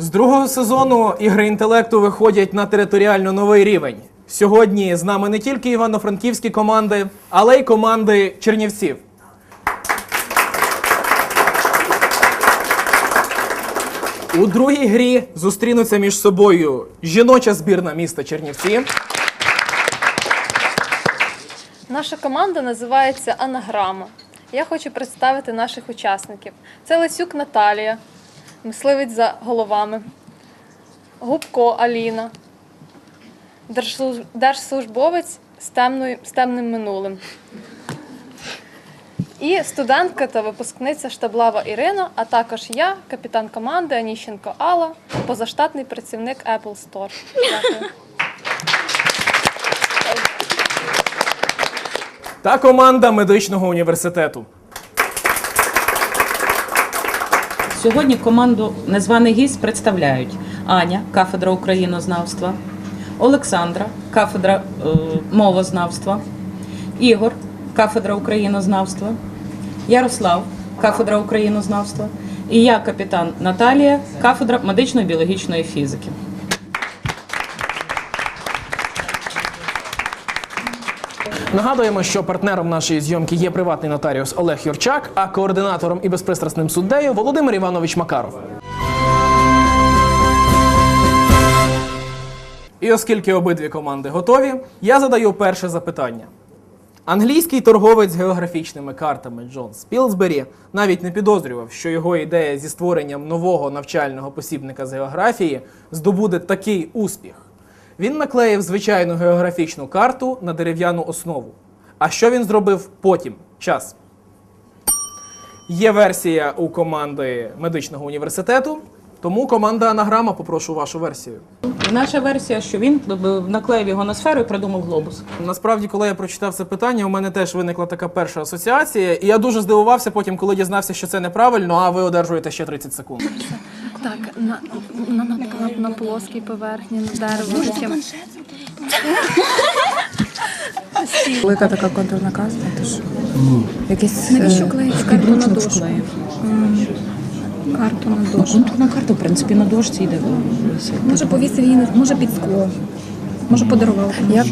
нового сезону ігри інтелекту виходять на територіально новий рівень. Сьогодні з нами не тільки івано-франківські команди, але й команди Чернівців. У другій грі зустрінуться між собою жіноча збірна міста Чернівці Наша команда називається Анаграма. Я хочу представити наших учасників. Це Лисюк Наталія, мисливець за головами, Губко Аліна, держслужбовець з, темною, з темним минулим. І студентка та випускниця штаблава Ірина, а також я, капітан команди Аніщенко Алла, позаштатний працівник Apple Store. Дякую. та команда медичного університету. Сьогодні команду Незваний гість представляють Аня, кафедра українознавства, Олександра, кафедра е, мовознавства, Ігор, кафедра українознавства, Ярослав, кафедра українознавства і я, капітан Наталія, кафедра медично-біологічної фізики. Нагадуємо, що партнером нашої зйомки є приватний нотаріус Олег Юрчак, а координатором і безпристрасним суддею Володимир Іванович Макаров. І оскільки обидві команди готові, я задаю перше запитання. Англійський торговець з географічними картами Джон Спілсбері навіть не підозрював, що його ідея зі створенням нового навчального посібника з географії здобуде такий успіх. Він наклеїв звичайну географічну карту на дерев'яну основу. А що він зробив потім? Час. Є версія у команди медичного університету, тому команда Анаграма попрошу вашу версію. Наша версія, що він наклеїв його на сферу і придумав глобус. Насправді, коли я прочитав це питання, у мене теж виникла така перша асоціація, і я дуже здивувався потім, коли дізнався, що це неправильно, а ви одержуєте ще 30 секунд. Так, на, на, на, на, на плоскій поверхні, на дерево. Потім. Велика така контурна карта, то що? Якийсь Навіщо е, клеїть карту на дошку? склеїв. Карту на Ну, дошку. Контурна карта, в принципі, на дошці йде. Може повісив її, на- може під скло. Може подарував. як,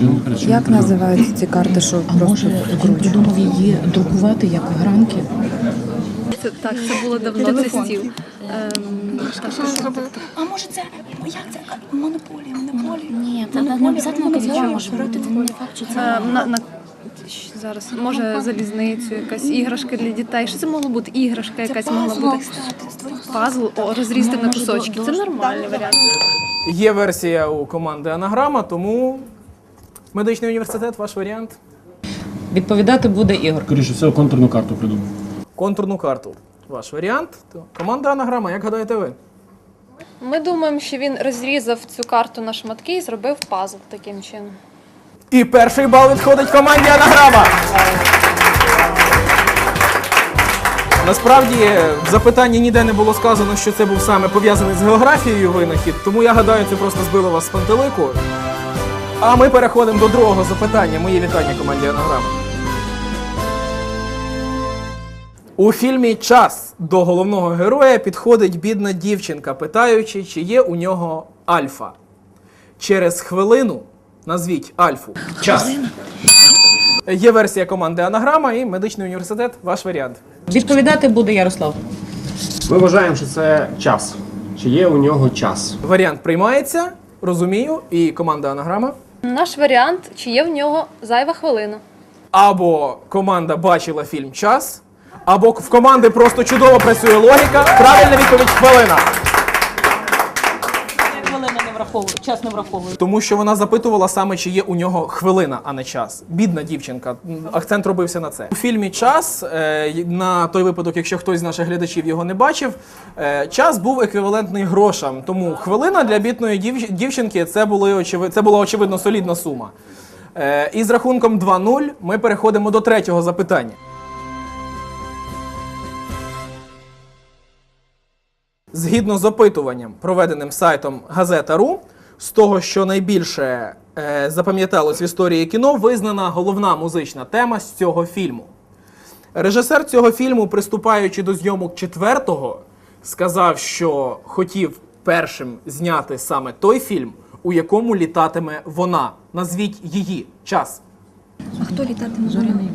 як називаються ці карти, що А просто може він вкручують? придумав її друкувати як гранки? Це, так, це було давно, це стіл. Ем, А може це як це монополія, монополія? Ні, це не обов'язково кавіча може бути. Це не факт, що це зараз, може залізницю, якась іграшка для дітей. Що це могло бути? Іграшка якась могла бути. Пазл, о, розрізти на кусочки. Це нормальний варіант. Є версія у команди Анаграма, тому медичний університет ваш варіант. Відповідати буде Ігор. Скоріше всього, контурну карту придумав. Контурну карту. Ваш варіант. То команда Анаграма, як гадаєте ви? Ми думаємо, що він розрізав цю карту на шматки і зробив пазл таким чином. І перший бал відходить команді Анаграма. Насправді в запитанні ніде не було сказано, що це був саме пов'язаний з географією винахід, тому я гадаю, це просто збило вас з пантелику. А ми переходимо до другого запитання. Мої вітання команді Анаграма. У фільмі Час до головного героя підходить бідна дівчинка, питаючи, чи є у нього альфа. Через хвилину назвіть альфу. Час. Є версія команди Анаграма і медичний університет. Ваш варіант. Відповідати буде Ярослав. Ми вважаємо, що це час. Чи є у нього час? Варіант приймається. Розумію. І команда Анаграма. Наш варіант, чи є в нього зайва хвилина. Або команда бачила фільм Час, або в команди просто чудово працює логіка. Правильна відповідь хвилина. Хвилина не враховує, час не враховує. Тому що вона запитувала саме, чи є у нього хвилина, а не час. Бідна дівчинка. Акцент робився на це. У фільмі Час, е, на той випадок, якщо хтось з наших глядачів його не бачив, е, час був еквівалентний грошам. Тому хвилина для бідної дів- дівчинки це, були очеви- це була очевидно солідна сума. Е, І з рахунком 2-0 ми переходимо до третього запитання. Згідно з опитуванням, проведеним сайтом Газета.ру, з того, що найбільше е, запам'яталось в історії кіно, визнана головна музична тема з цього фільму. Режисер цього фільму, приступаючи до зйомок четвертого, сказав, що хотів першим зняти саме той фільм, у якому літатиме вона? Назвіть її час. А хто літатиме? Зоряний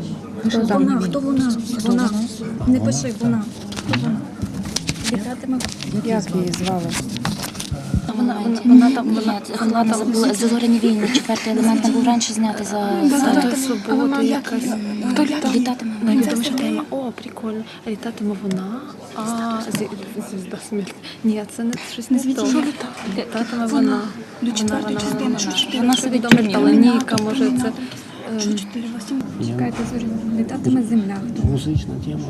Хто вона? Хто вона? Вона. Не пиши, вона. Хто вона? Як її звали? Вона, вона, вона там, вона, вона там забула за зоряні війни. Четвертий елемент там був раніше знятий за, за свободу якась. літатиме. Найвідоміша тема. О, прикольно. Літатиме вона. А, звізда смерті. Ні, це не щось не то. Літатиме вона. До четвертої частини, що чотири? Вона собі відомо чорніла. Таланіка, може це. Що ем? Чекайте, зоряна. Літатиме земля. Музична тема,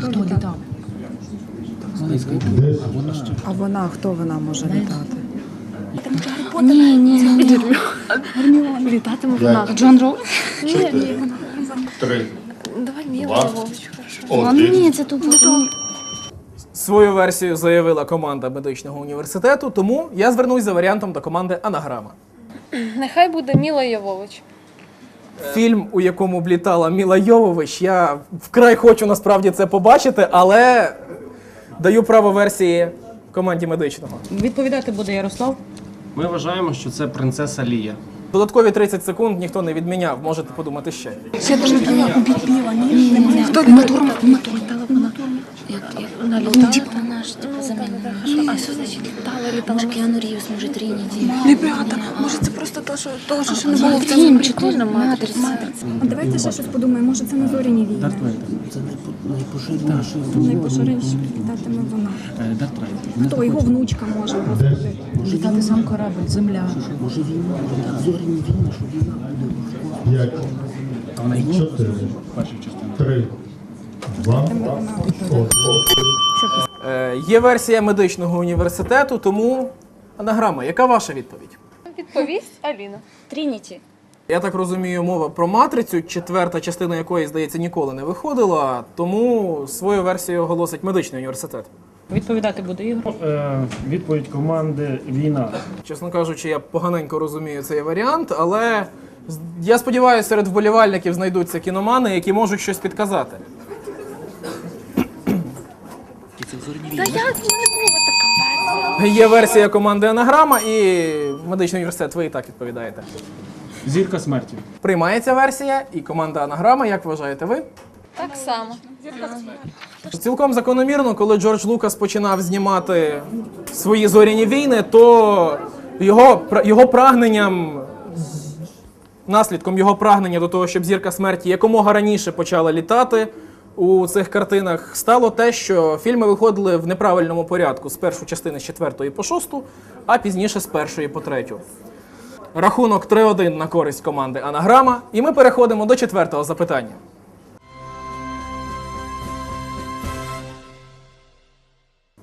хто літав? А вона, хто вона може літати? Ні, ні, ні. Літатиме вона. Джон Роу? Ні, ні. Три. Давай Міла ні, це тут. Свою версію заявила команда медичного університету, тому я звернусь за варіантом до команди Анаграма. Нехай буде Міла Йовович. Фільм, у якому б літала Міла Йовович, я вкрай хочу насправді це побачити, але даю право версії команді медичного. Відповідати буде Ярослав. Ми вважаємо, що це принцеса Лія. Додаткові 30 секунд ніхто не відміняв, можете подумати ще. Біла, ні? Хто Матур, матур. Як, як, вона літала, вона ж типу замінила. А що значить літала, літала? Може, Кіану Рівс, може, Трініті. Ребята, може це просто то, що того, що ще не було в цьому. Фільм, матриця. А давайте ще щось подумаємо. Може, це не зоряні війни. Це найпо- найпоширеніший Найпоширеніше літатиме вона. Хто його внучка може бути? Літати сам корабль, земля. Може війна, може так зоряні війни, що війна буде. П'ять, чотири, три, два, один. Е, є версія медичного університету, тому Анаграма, яка ваша відповідь? Відповість Аліна. Трініті. Я так розумію, мова про матрицю, четверта частина якої, здається, ніколи не виходила, тому свою версію оголосить медичний університет. Відповідати буде Ігор. Е, відповідь команди війна. Чесно кажучи, я поганенько розумію цей варіант, але я сподіваюся, серед вболівальників знайдуться кіномани, які можуть щось підказати. Є версія команди Анаграма і медичний університет. Ви і так відповідаєте. Зірка смерті. Приймається версія і команда Анаграма. Як вважаєте ви? Так само. Цілком закономірно, коли Джордж Лукас починав знімати свої зоряні війни, то його, його прагненням, наслідком його прагнення до того, щоб зірка смерті якомога раніше почала літати у цих картинах, стало те, що фільми виходили в неправильному порядку з першої частини з четвертої по шосту, а пізніше з першої по третю. Рахунок 3-1 на користь команди Анаграма, і ми переходимо до четвертого запитання.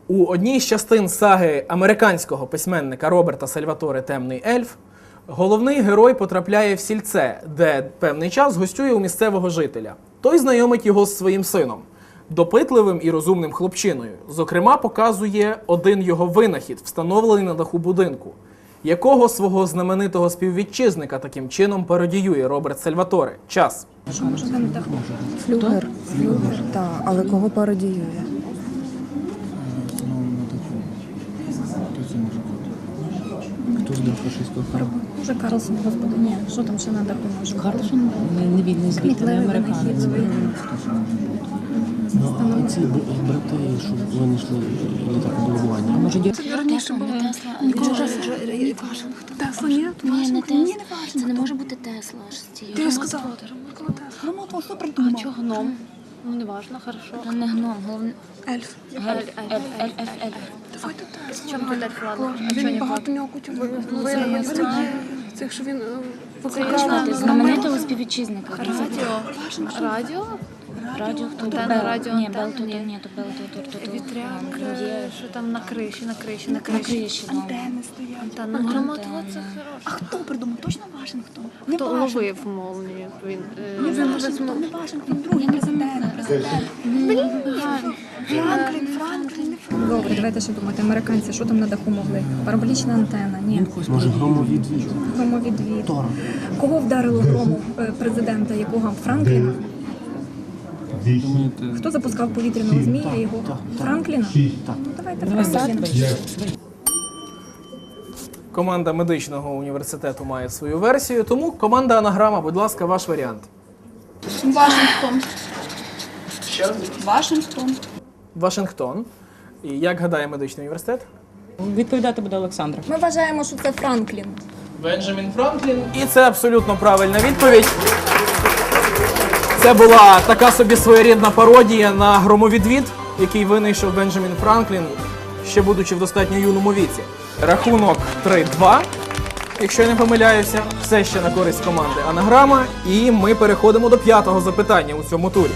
У одній з частин саги американського письменника Роберта Сальваторе Темний ельф головний герой потрапляє в сільце, де певний час гостює у місцевого жителя. Той знайомить його з своїм сином, допитливим і розумним хлопчиною. Зокрема, показує один його винахід, встановлений на даху будинку, якого свого знаменитого співвітчизника таким чином пародіює Роберт Сальваторе. Час. Що може на даху? Флюгер. Флюгер, так. Але кого пародіює? Хто фашистського корабля? Може Карлсон, господи, ні. Що там ще на даху може? бути? Карлсон не, не він, звідти, не американець. Ну, а ці брати, що винайшли літакобудування. А може Тесла, не Тесла. Ніколи Ніколи. Тесла, ні? Ні, не Тесла. Це не може бути Тесла. Ти ж сказала. Тесла. Ну, от, придумав? А чого гном? Ну, не важно, хорошо. Не гном, головне. Ельф. Ель, ель, ель, ель, ель. Давайте Чому ти так? А Він багато нього кутів Ну, це. Цих, що він знаю. Знаменитого співвітчизника. Радіо. Радіо? Радіо хто? Бел. радіо, Ні, Бел тут, ні. то Бел тут, тут, тут. Вітряк, Є е, що там на криші, на криші, на на криші. криші. Антени стоять. Антенна. Ну, це А хто придумав? Точно важен хто? Не Хто ловив молнію? Він, е, Не важен, хто не. Він другий президент. Президент. Не Франклін. Добре, давайте ще думати. Американці, що там на даху могли? Параболічна антена, ні. Може громові дві. Громовідвід. Тора. Кого вдарило грому е, президента, якого Франкліна? Хто запускав повітряного змія його? Франкліна? Ну, давайте Франкліна. Команда медичного університету має свою версію, тому команда анаграма, будь ласка, ваш варіант. Вашингтон. Вашингтон. Вашингтон. І як гадає медичний університет? Відповідати буде Олександра. Ми вважаємо, що це Франклін. Бенджамін Франклін. І це абсолютно правильна відповідь. Це була така собі своєрідна пародія на громовідвід, який винайшов Бенджамін Франклін, ще будучи в достатньо юному віці. Рахунок 3-2, якщо я не помиляюся, все ще на користь команди Анаграма. І ми переходимо до п'ятого запитання у цьому турі.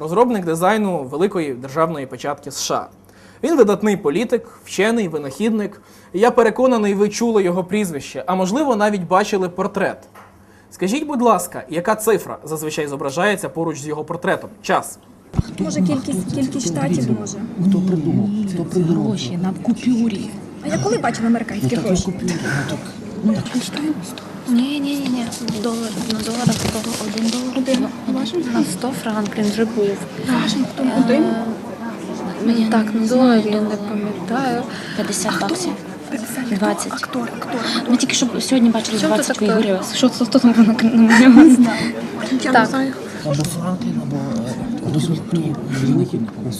Розробник дизайну великої державної печатки США. Він видатний політик, вчений, винахідник. Я переконаний, ви чули його прізвище, а можливо, навіть бачили портрет. Скажіть, будь ласка, яка цифра зазвичай зображається поруч з його портретом? Час. Може, кількість, кількість штатів може. Хто придумав? Хто придумав? Гроші на купюрі. А я коли бачила американські Так на гроші? Ну так. Ну так читаємо. Ні, ні, ні, ні. Долар на доларах того один долар. Один. На 100 франклін вже був. Вашингтон. Один. Мені Так, на доларі я не пам'ятаю. 50 баксів. 20. Актор, актор. Ми тільки що сьогодні бачили Чому 20 ти так. Що це хто там на мене? Я не знаю. Або Франклін, або е.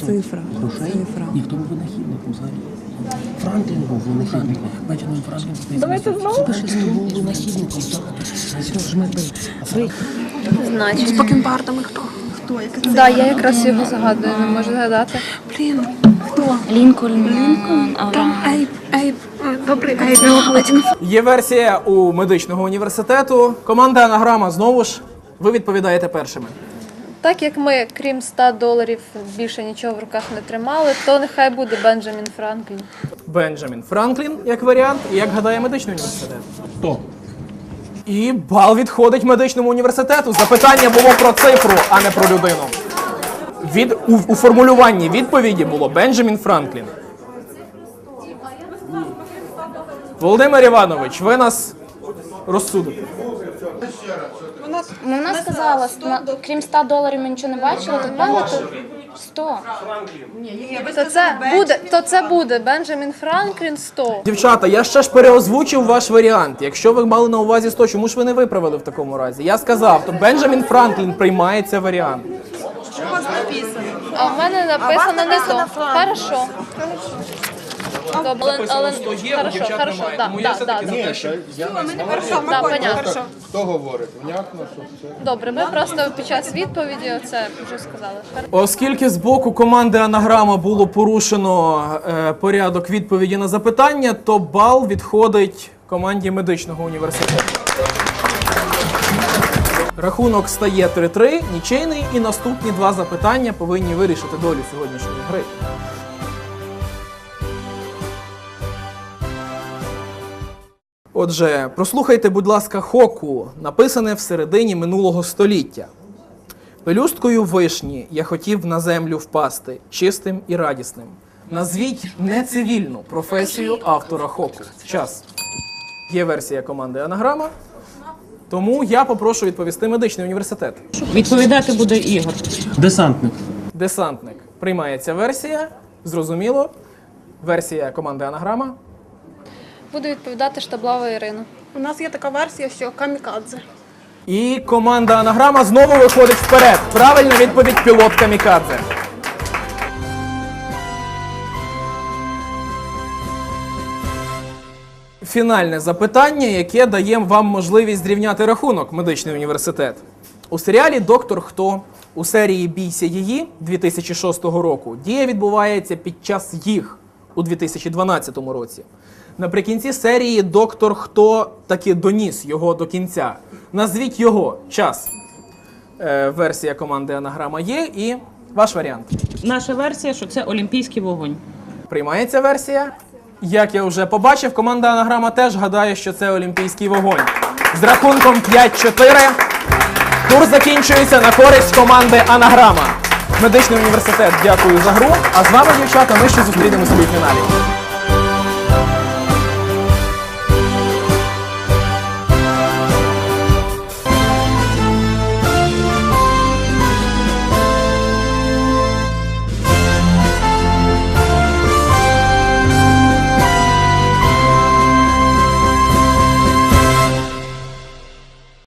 Цифра. Грошей. Ні, хто був винахідником взагалі? Франклін був винахідником. Бенджамін Франклін. Давайте знову. Пише був винахідником. Значить. З бакенбардами хто? Хто? Це? Да, я якраз його згадую, не можу згадати. Блін. Хто? Лінкольн, Там Авраам. Ейб, Ейб. е, Добрий. Є версія у медичного університету. Команда Анаграма знову ж. Ви відповідаєте першими. Так як ми, крім 100 доларів, більше нічого в руках не тримали, то нехай буде Бенджамін Франклін. Бенджамін Франклін як варіант, і як гадає медичний університет. Хто? І бал відходить медичному університету. Запитання було про цифру, а не про людину. Від, у, у формулюванні відповіді було Бенджамін Франклін. Володимир Іванович, ви нас розсудите. Вона сказала, на- крім 100 доларів ми нічого не бачили, то певно то 100. То це буде, то це буде Бенджамін Франклін 100. Дівчата, я ще ж переозвучив ваш варіант. Якщо ви мали на увазі 100, чому ж ви не виправили в такому разі? Я сказав, то Бенджамін Франклін приймає цей варіант. А в мене написано не то. Хорошо. Добре, але, але хорошо, хорошо, да, да, да, да. Да, понятно. Хто говорить? Внятно, що все. Добре, ми просто під час відповіді це вже сказали. Оскільки з боку команди Анаграма було порушено е, порядок відповіді на запитання, то бал відходить команді медичного університету. Рахунок стає 3-3, нічийний, і наступні два запитання повинні вирішити долю сьогоднішньої гри. Отже, прослухайте, будь ласка, хоку, написане в середині минулого століття. Пелюсткою вишні я хотів на землю впасти, чистим і радісним. Назвіть нецивільну професію автора хоку. Час. Є версія команди Анаграма. Тому я попрошу відповісти медичний університет. Відповідати буде Ігор. Десантник. Десантник. Приймається версія. Зрозуміло. Версія команди Анаграма. Буду відповідати штаблова Ірина. У нас є така версія, що камікадзе. І команда Анаграма знову виходить вперед. Правильна відповідь пілот Камікадзе. Фінальне запитання, яке дає вам можливість зрівняти рахунок медичний університет. У серіалі Доктор Хто у серії Бійся її 2006 року дія відбувається під час їх у 2012 році. Наприкінці серії Доктор Хто таки доніс його до кінця. Назвіть його час. Е, версія команди Анаграма є і ваш варіант. Наша версія, що це олімпійський вогонь. Приймається версія. Як я вже побачив, команда Анаграма теж гадає, що це олімпійський вогонь. З рахунком 5-4 тур закінчується на користь команди Анаграма. Медичний університет, дякую за гру. А з вами, дівчата, ми ще зустрінемося у фіналі.